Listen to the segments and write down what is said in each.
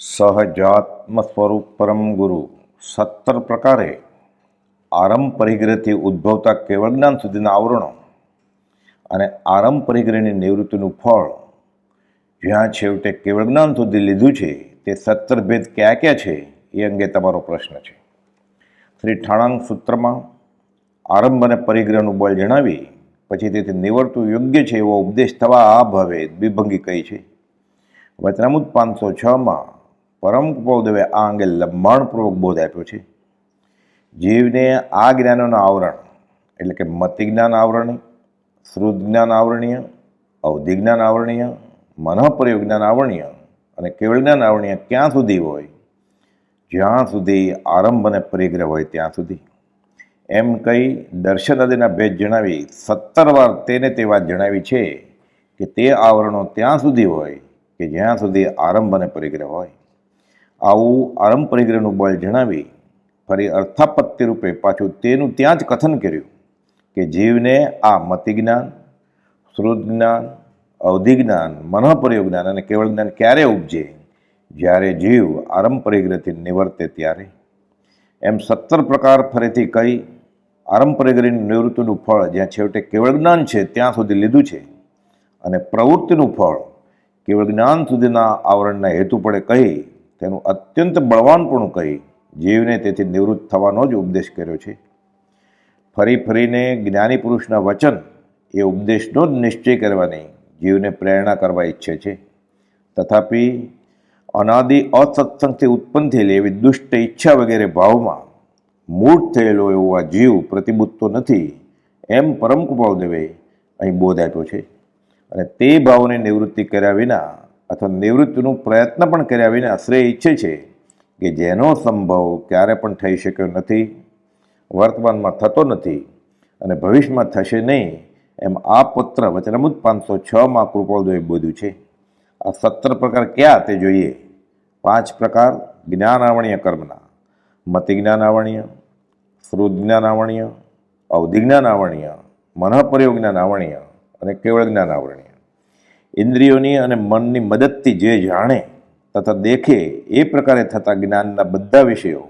સહજાત્મ સ્વરૂપ પરમ ગુરુ. સત્તર પ્રકારે આરંભ પરિગ્રહથી ઉદ્ભવતા કેવળ જ્ઞાન સુધીના આવરણો અને આરંભ પરિગ્રહની નિવૃત્તિનું ફળ જ્યાં છેવટે કેવળ જ્ઞાન સુધી લીધું છે, તે સત્તર ભેદ કયા કયા છે, એ અંગે તમારો પ્રશ્ન છે. શ્રી ઠાણાંગ સૂત્રમાં આરંભ અને પરિગ્રહનું બળ જણાવી, પછી તેથી નિવર્તું યોગ્ય છે એવો ઉપદેશ થવા આ ભાવે દ્વિભંગી કહી છે. વચનામુદ પાંચસો છમાં પરમ કૃપાદેવે આ અંગે લંબાણપૂર્વક બોધ આપ્યો છે. જીવને આ જ્ઞાનોના આવરણ, એટલે કે મતિ જ્ઞાન આવરણી શ્રુત જ્ઞાન આવરણીય અવધિ જ્ઞાન આવરણીય મનઃપ્રયોગ જ્ઞાન આવરણીય અને કેવળ જ્ઞાન આવરણીય ક્યાં સુધી હોય? જ્યાં સુધી આરંભ અને પરિગ્રહ હોય ત્યાં સુધી. એમ કહી દર્શન આદિના ભેદ જણાવી સત્તર વાર તેને તે વાત જણાવી છે કે તે આવરણો ત્યાં સુધી હોય કે જ્યાં સુધી આરંભ અને પરિગ્રહ હોય. આવું આરંભ પરિગ્રહનું બળ જણાવી ફરી અર્થાપત્તિ રૂપે પાછું તેનું ત્યાં જ કથન કર્યું કે જીવને આ મતિ જ્ઞાન શ્રુત જ્ઞાન અવધિ જ્ઞાન મનઃપ્રયોગ જ્ઞાન અને કેવળ જ્ઞાન ક્યારે ઉપજે? જ્યારે જીવ આરંભ પરિગ્રહથી નિવર્તે ત્યારે. એમ સત્તર પ્રકાર ફરીથી કહી આરંભ પરિગ્રહની નિવૃત્તિનું ફળ જ્યાં છેવટે કેવળ જ્ઞાન છે ત્યાં સુધી લીધું છે અને પ્રવૃત્તિનું ફળ કેવળ જ્ઞાન સુધીના આવરણના હેતુ પડે કહી તેનું અત્યંત બળવાનપણું કહી જીવને તેથી નિવૃત્ત થવાનો જ ઉપદેશ કર્યો છે. ફરી ફરીને જ્ઞાની પુરુષના વચન એ ઉપદેશનો જ નિશ્ચય કરવાની જીવને પ્રેરણા કરવા ઈચ્છે છે. તથાપિ અનાદિ અસત્સંગથી ઉત્પન્ન થયેલી એવી દુષ્ટ ઈચ્છા વગેરે ભાવમાં મૂળ થયેલો એવો આ જીવ પ્રતિબુદ્ધતો નથી એમ પરમ કૃપાદેવે અહીં બોધ આપ્યો છે. અને તે ભાવની નિવૃત્તિ કર્યા વિના અથવા નિવૃત્તિનું પ્રયત્ન પણ કર્યા વિના શ્રેય ઈચ્છે છે કે જેનો સંભવ ક્યારે પણ થઈ શક્યો નથી, વર્તમાનમાં થતો નથી અને ભવિષ્યમાં થશે નહીં એમ આ પત્ર વચનામૃત પાંચસો છમાં કૃપાલદેવે બોધ્યું છે. આ સત્તર પ્રકાર કયા તે જોઈએ? પાંચ પ્રકાર જ્ઞાનાવણીય કર્મના. મતિ જ્ઞાનાવણીય શ્રુત જ્ઞાનાવણીય અવધિ જ્ઞાનાવણીય મનઃપ્રયોગ જ્ઞાનાવણીય અને કેવળ જ્ઞાન આવરણીય ઇન્દ્રિયોની અને મનની મદદથી જે જાણે તથા દેખે એ પ્રકારે થતા જ્ઞાનના બધા વિષયો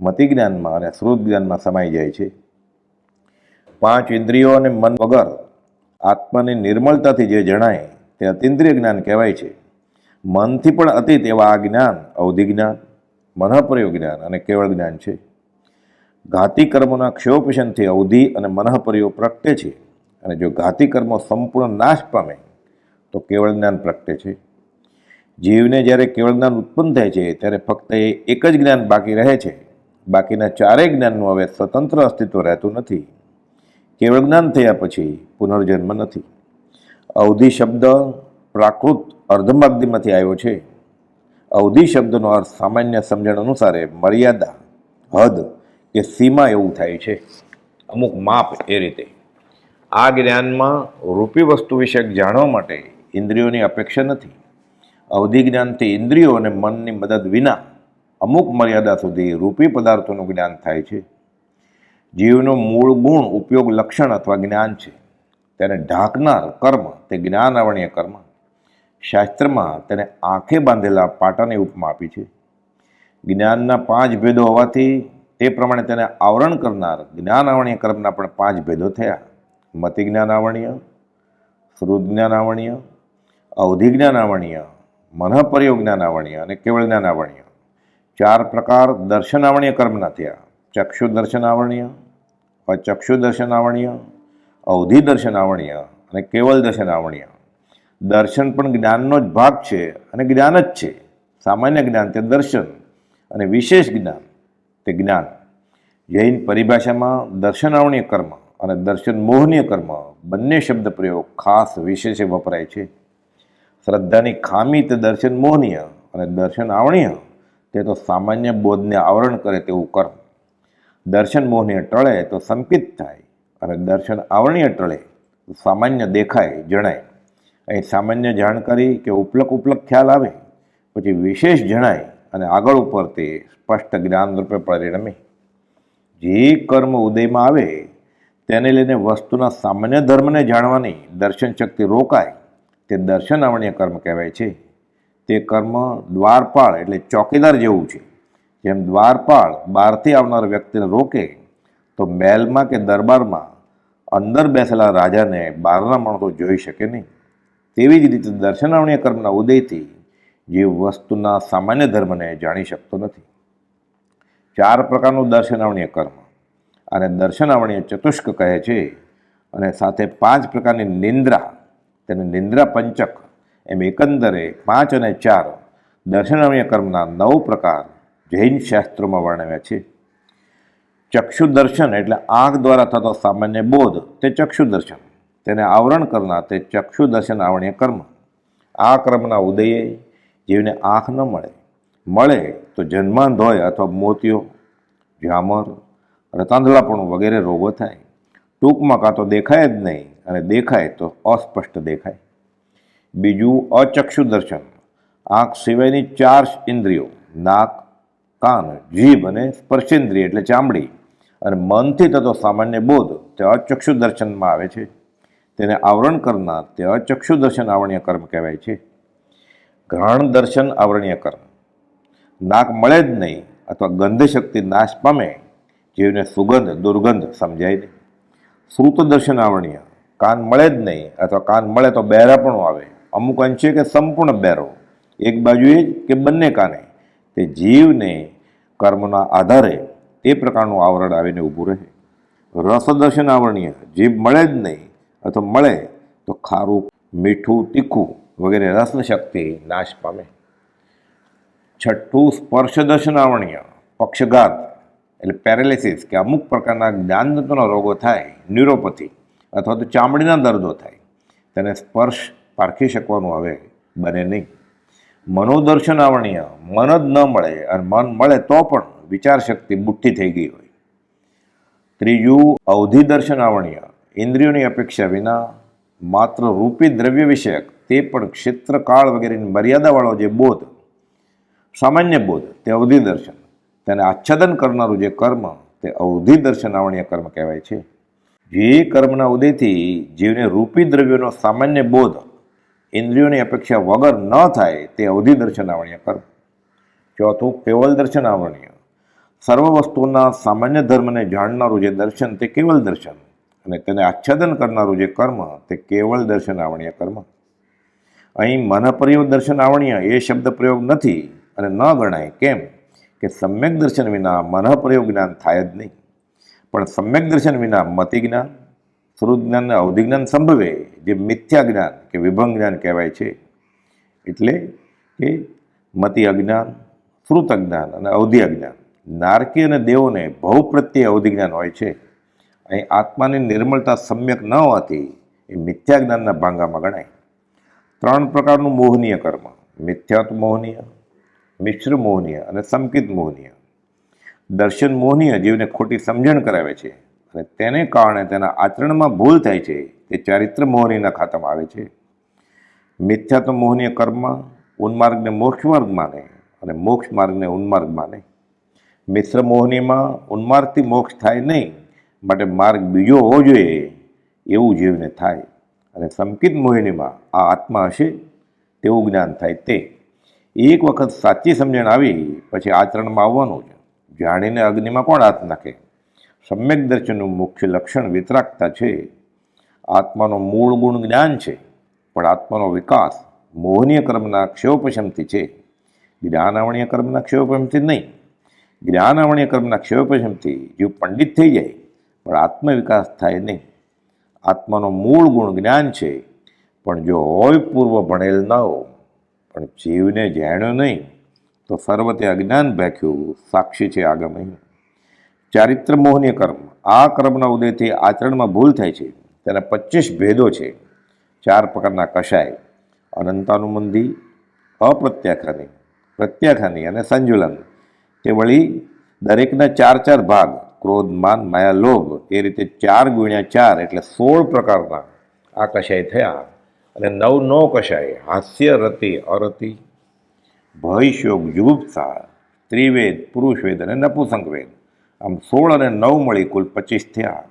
મતિ જ્ઞાનમાં અને શ્રુત જ્ઞાનમાં સમાઈ જાય છે. પાંચ ઇન્દ્રિયો અને મન વગર આત્માની નિર્મળતાથી જે જણાય તે અતિન્દ્રિય જ્ઞાન કહેવાય છે. મનથી પણ અતીત એવા આ જ્ઞાન અવધિ જ્ઞાન મનઃપ્રયોગ જ્ઞાન અને કેવળ જ્ઞાન છે. ઘાતી કર્મોના ક્ષયોપશનથી અવધિ અને મનઃપ્રયોગ પ્રગટે છે અને જો ઘાતી કર્મો સંપૂર્ણ નાશ પામે તો કેવળ જ્ઞાન પ્રગટે છે. જીવને જ્યારે કેવળ જ્ઞાન ઉત્પન્ન થાય છે, ત્યારે ફક્ત એ એક જ જ્ઞાન બાકી રહે છે. બાકીના ચારેય જ્ઞાનનું હવે સ્વતંત્ર અસ્તિત્વ રહેતું નથી. કેવળ જ્ઞાન થયા પછી પુનર્જન્મ નથી. અવધિ શબ્દ પ્રાકૃત અર્ધમાગ્ધિમાંથી આવ્યો છે. અવધિ શબ્દનો અર્થ સામાન્ય સમજણ અનુસારે મર્યાદા, હદ કે સીમા એવું થાય છે. અમુક માપ એ રીતે. આ જ્ઞાનમાં રૂપી વસ્તુ વિશે જાણવા માટે ઇન્દ્રિયોની અપેક્ષા નથી. અવધિ જ્ઞાનથી ઇન્દ્રિયો અને મનની મદદ વિના અમુક મર્યાદા સુધી રૂપી પદાર્થોનું જ્ઞાન થાય છે. જીવનો મૂળ ગુણ, ઉપયોગ, લક્ષણ અથવા જ્ઞાન છે. તેને ઢાંકનાર કર્મ, તે જ્ઞાન આવરણીય કર્મ. શાસ્ત્રમાં તેને આંખે બાંધેલા પાટાની ઉપમા આપી છે. જ્ઞાનના પાંચ ભેદો હોવાથી તે પ્રમાણે તેને આવરણ કરનાર જ્ઞાન આવરણીય કર્મના પણ પાંચ ભેદો થયા. મતિ જ્ઞાન આવરણીય શ્રુત જ્ઞાન અવધિ જ્ઞાન આવરણીય મનઃપ્રયોગ જ્ઞાન આવરણીય અને કેવળ જ્ઞાન આવરણીય ચાર પ્રકાર દર્શન આવરણીય કર્મના થયા. ચક્ષુ દર્શન આવરણીય અચક્ષુ દર્શન આવરણીય અવધિ દર્શન આવરણીય અને કેવળ દર્શન આવરણીય દર્શન પણ જ્ઞાનનો જ ભાગ છે અને જ્ઞાન જ છે. સામાન્ય જ્ઞાન તે દર્શન અને વિશેષ જ્ઞાન તે જ્ઞાન. જૈન પરિભાષામાં દર્શનાવણીય કર્મ અને દર્શન મોહનીય કર્મ બંને શબ્દ પ્રયોગ ખાસ વિશેષે વપરાય છે. શ્રદ્ધાની ખામી તે દર્શન મોહનીય અને દર્શન આવણીય. તે તો સામાન્ય બોધને આવરણ કરે તેવું કર્મ. દર્શન મોહનીય ટળે તો સંકિત થાય અને દર્શન આવરણીય ટળે તો સામાન્ય દેખાય, જણાય. અહીં સામાન્ય જાણકારી કે ઉપલક ઉપલક ખ્યાલ આવે, પછી વિશેષ જણાય અને આગળ ઉપર તે સ્પષ્ટ જ્ઞાન રૂપે પરિણમે જે કર્મ ઉદયમાં આવે, તેને લઈને વસ્તુના સામાન્ય ધર્મને જાણવાની દર્શન શક્તિ રોકાય. તે દર્શન આવણીય કર્મ કહેવાય છે. તે કર્મ દ્વારપાળ એટલે ચોકીદાર જેવું છે. જેમ દ્વારપાળ બહારથી આવનાર વ્યક્તિને રોકે, તો મહેલમાં કે દરબારમાં અંદર બેસેલા રાજાને બહારના માણસો જોઈ શકે નહીં. તેવી જ રીતે દર્શનાવણીય કર્મના ઉદયથી જે વસ્તુના સામાન્ય ધર્મને જાણી શકતો નથી. ચાર પ્રકારનું દર્શનાવણીય કર્મ. અને દર્શનાવણીય ચતુષ્ક કહે છે અને સાથે પાંચ પ્રકારની નિંદ્રા તેને નિંદ્રા પંચક એમ એકંદરે પાંચ અને ચાર દર્શનમય કર્મના નવ પ્રકાર જૈન શાસ્ત્રોમાં વર્ણવ્યા છે. ચક્ષુ દર્શન એટલે આંખ દ્વારા થતો સામાન્ય બોધ, તે ચક્ષુ દર્શન. તેને આવરણ કરનાર તે ચક્ષુ દર્શન આવણીય કર્મ. આ કર્મના ઉદયે જીવને આંખ ન મળે. મળે તો જન્માંધ હોય અથવા મોતિયો, ઝામર, રતાંધળાપણું વગેરે રોગો થાય. ટૂંકમાં કાં તો દેખાય જ નહીં અને દેખાય તો અસ્પષ્ટ દેખાય. બીજું અચક્ષુ દર્શન. આંખ સિવાયની ચાર ઇન્દ્રિયો, નાક, કાન, જીભ અને સ્પર્શેન્દ્રિય એટલે ચામડી. અને મનથી થતો સામાન્ય બોધ તે અચક્ષુ દર્શનમાં આવે છે. તેને આવરણ કરનાર તે અચક્ષુ દર્શન આવરણીય કર્મ કહેવાય છે. ગ્રહણ દર્શન આવરણીય કર્મ. નાક મળે જ નહીં અથવા ગંધ શક્તિ નાશ પામે. જીવને સુગંધ, દુર્ગંધ સમજાય નહીં. શ્રુત દર્શન આવરણીય. કાન મળે જ નહીં, અથવા કાન મળે તો બહેરાપણું આવે. અમુક અંશે કે સંપૂર્ણ બહેરો એક બાજુએ જ કે બંને કાને. તે જીવને કર્મના આધારે એ પ્રકારનું આવરણ આવીને ઊભું રહે. રસદર્શન આવરણીય. જીભ મળે જ નહીં, અથવા મળે તો ખારું, મીઠું, તીખું વગેરે રસન શક્તિ નાશ પામે. છઠ્ઠું સ્પર્શ દર્શન આવરણીય. પક્ષઘાત. એટલે પેરેલિસિસ કે અમુક પ્રકારના જ્ઞાનતંતુના રોગો થાય, ન્યુરોપથી અથવા તો ચામડીના દર્દો થાય, તેને સ્પર્શ પારખી શકવાનું હવે બને નહીં. મનોદર્શન આવણીય મન જ ન મળે અને મન મળે તો પણ વિચાર શક્તિ બુઠ્ઠી થઈ ગઈ હોય. ત્રીજું અવધિ દર્શન આવણીય ઇન્દ્રિયોની અપેક્ષા વિના માત્ર રૂપી દ્રવ્ય વિષયક તે પણ ક્ષેત્રકાળ વગેરેની મર્યાદાવાળો જે બોધ, સામાન્ય બોધ, તે અવધિ દર્શન તેને આચ્છાદન કરનારું જે કર્મ, તે અવધિ દર્શન આવણીય કર્મ કહેવાય છે. જે કર્મના ઉદયથી જીવને રૂપી દ્રવ્યોનો સામાન્ય બોધ, ઇન્દ્રિયોની અપેક્ષા વગર ન થાય, તે અવધિ દર્શન આવણીય કર્મ. ચોથું, કેવલ દર્શન આવરણીય સર્વ વસ્તુઓના સામાન્ય ધર્મને જાણનારું જે દર્શન, તે કેવલ દર્શન. અને તેને આચ્છાદન કરનારું જે કર્મ, તે કેવળ દર્શન આવણીય કર્મ. અહીં મનપરિયોગ દર્શન આવણીય એ શબ્દ પ્રયોગ નથી અને ન ગણાય. કેમ? કે સમ્યક દર્શન વિના મનઃપ્રયોગ જ્ઞાન થાય જ નહીં. પણ સમ્યક દર્શન વિના મતિ જ્ઞાન શ્રુત જ્ઞાન અને અવધિ જ્ઞાન સંભવે, જે મિથ્યા જ્ઞાન કે વિભંગ જ્ઞાન કહેવાય છે. એટલે કે મતિ અજ્ઞાન શ્રુત અજ્ઞાન અને અવધિ અજ્ઞાન. નારકી અને દેવોને ભવ પ્રત્યે અવધિ જ્ઞાન હોય છે. અહીં આત્માની નિર્મળતા સમ્યક ન હોવાથી એ મિથ્યા જ્ઞાનના ભાંગામાં ગણાય. ત્રણ પ્રકારનું મોહનીય કર્મ. મિથ્યાત મોહનીય મિશ્ર મોહનીય અને સંકિત મોહનીય. દર્શન મોહનીય જીવને ખોટી સમજણ કરાવે છે અને તેને કારણે તેના આચરણમાં ભૂલ થાય છે તે ચારિત્ર મોહનીના ખાતામાં આવે છે. મિથ્યાત્વ મોહનીય કર્મમાં ઉન્માર્ગને મોક્ષ માર્ગ માને અને મોક્ષ માર્ગને ઉન્માર્ગ માને. મિશ્ર મોહનીમાં ઉન્માર્ગથી મોક્ષ થાય નહીં, માટે માર્ગ બીજો હોવો જોઈએ એવું જીવને થાય અને સંકિત મોહિનીમાં આ આત્મા હશે તેવું જ્ઞાન થાય તે. એક વખત સાચી સમજણ આવી, પછી આચરણમાં આવવાનું છે જાણીને અગ્નિમાં કોણ હાથ નાખે? સમ્યક દર્શનનું મુખ્ય લક્ષણ વિતરાગતા છે. આત્માનો મૂળ ગુણ જ્ઞાન છે, પણ આત્માનો વિકાસ મોહનીય કર્મના ક્ષયોપશમથી છે. જ્ઞાનાવણીય કર્મના ક્ષયોપશમથી નહીં. જ્ઞાનાવણીય કર્મના ક્ષયોપશમથી જીવ પંડિત થઈ જાય, પણ આત્મવિકાસ થાય નહીં. આત્માનો મૂળ ગુણ જ્ઞાન છે, પણ જો હોય પૂર્વ ભણેલ ન હો પણ જીવને જાણ્યો નહીં, તો સર્વતે અજ્ઞાન ભેખ્યું, સાક્ષી છે આગમહી ચારિત્ર મોહનીય કર્મ, આ કર્મના ઉદયથી આચરણમાં ભૂલ થાય છે. તેના પચીસ ભેદો છે. ચાર પ્રકારના કશાય, અનંતાનુમંદી, અપ્રત્યાખાની, પ્રત્યાખાની અને સંજુલન. તે વળી દરેકના ચાર ચાર ભાગ, ક્રોધ, માન, માયા, લોભ, એ રીતે ચાર ગુણ્યા ચાર એટલે સોળ પ્રકારના આ કશાય થયા. અને નવ નો કશાય હાસ્ય રતિ અરતિ ભય શોક જુગુપ્સા ત્રિવેદ, પુરુષવેદ અને નપુસંગવેદ આમ સોળ અને નવ મળી કુલ પચીસ થયા.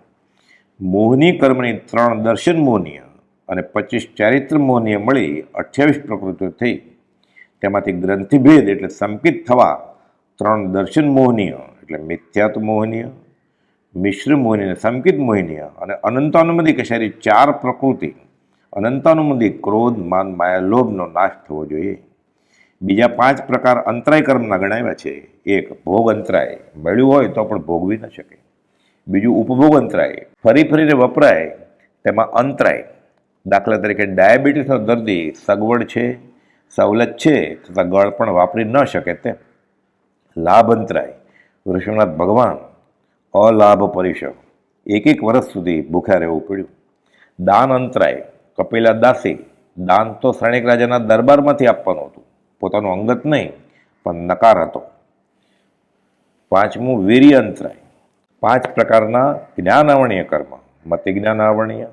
મોહની કર્મની ત્રણ દર્શન મોહનીય અને પચીસ ચારિત્ર મોહનીય મળી અઠ્યાવીસ પ્રકૃતિઓ થઈ. તેમાંથી ગ્રંથિભેદ એટલે સંકિત થવા ત્રણ દર્શન મોહનીય એટલે મિથ્યાત મોહનીય, મિશ્ર મોહનીય સંકિત મોહનીય અને અનંતાનુમતિ કશારી ચાર પ્રકૃતિ અનંતાનુમતિ ક્રોધ, માન, માયા, લોભનો નાશ થવો જોઈએ. બીજા પાંચ પ્રકાર અંતરાય કર્મના ગણાવ્યા છે. એક, ભોગ અંતરાય. મળ્યું હોય તો પણ ભોગવી ન શકે. બીજું, ઉપભોગ અંતરાય. ફરી ફરીને વપરાય, તેમાં અંતરાય. દાખલા તરીકે ડાયાબિટીસનો દર્દી સગવડ છે, સવલત છે, તથા ગળ પણ વાપરી ન શકે તેમ. લાભ અંતરાય. ઋષિનાથ ભગવાન, અલાભ પરિષદ એક એક વર્ષ સુધી ભૂખ્યા રહેવું પડ્યું. દાન અંતરાય. કપિલા દાસી દાન તો શ્રેણિક રાજાના દરબારમાંથી આપવાનું હતું. પોતાનું અંગત નહીં, પણ નકાર હતો. પાંચમું વીર્ય અંતરાય પાંચ પ્રકારના જ્ઞાનાવણીય કર્મ. મતિ જ્ઞાનાવણીય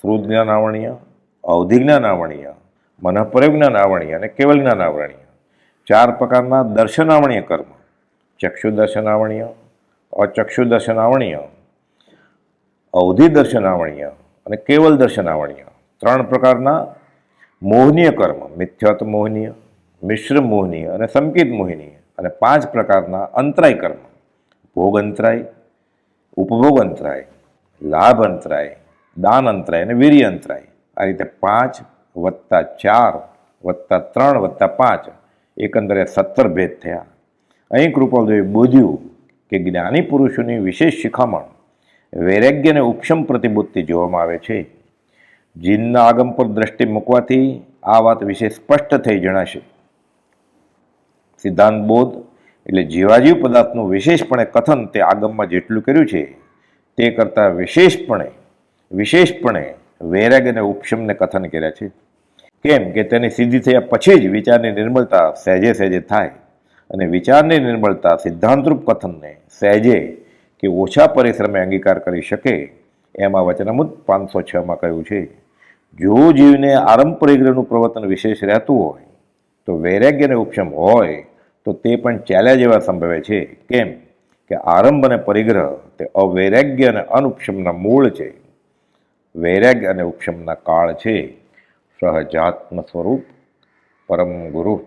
શ્રુત જ્ઞાનાવણીય અવધિ જ્ઞાનાવણીય મનઃપ્રયોગ જ્ઞાનાવણીય અને કેવલ જ્ઞાન આવણીય ચાર પ્રકારના દર્શનાવણીય કર્મ. ચક્ષુ દર્શનાવણીય અચક્ષુ દર્શનાવણીય અવધિ દર્શનાવણીય અને કેવલ દર્શનાવણીય ત્રણ પ્રકારના મોહનીય કર્મ, મિથ્યાત મોહનીય, મિશ્ર મોહનીય અને સંકિત મોહિનીય. અને પાંચ પ્રકારના અંતરાય કર્મ, ભોગ અંતરાય, ઉપભોગ અંતરાય, લાભ અંતરાય, દાન અંતરાય અને વીર્ય અંતરાય. આ રીતે પાંચ વત્તા ચાર વત્તા ત્રણ વત્તા પાંચ એકંદરે સત્તર ભેદ થયા. અહીં કૃપાલદેવે બોધ્યું કે જ્ઞાની પુરુષોની વિશેષ શિખામણ વૈરાગ્ય અને ઉપશમ પ્રતિબુદ્ધિ જોવામાં આવે છે. જીનના આગમ પર દ્રષ્ટિ મૂકવાથી આ વાત વિશે સ્પષ્ટ થઈ જણાશે. સિદ્ધાંત બોધ એટલે જીવાજીવ પદાર્થનું વિશેષપણે કથન તે આગમમાં જેટલું કર્યું છે, તે કરતાં વિશેષપણે વિશેષપણે વૈરાગ અને ઉપશમને કથન કર્યા છે. કેમ કે તેની સિદ્ધિ થયા પછી જ વિચારની નિર્મળતા સહેજે સહેજે થાય અને વિચારની નિર્મળતા સિદ્ધાંતરૂપ કથનને સહેજે કે ઓછા પરિશ્રમે અંગીકાર કરી શકે, એમાં વચનામૃત પાંચસો છમાં કહ્યું છે. જો જીવને આરંભ પરિગ્રહનું પ્રવર્તન વિશેષ રહેતું હોય, તો વૈરાગ્ય અને ઉપશમ હોય, તો તે પણ ચાલ્યા જેવા સંભવે છે. કેમ કે આરંભ અને પરિગ્રહ તે અવૈરાગ્ય અને અનુપશમના મૂળ છે. વૈરાગ્ય અને ઉપશમના કાળ છે. સહજાત્મ સ્વરૂપ પરમ ગુરુ.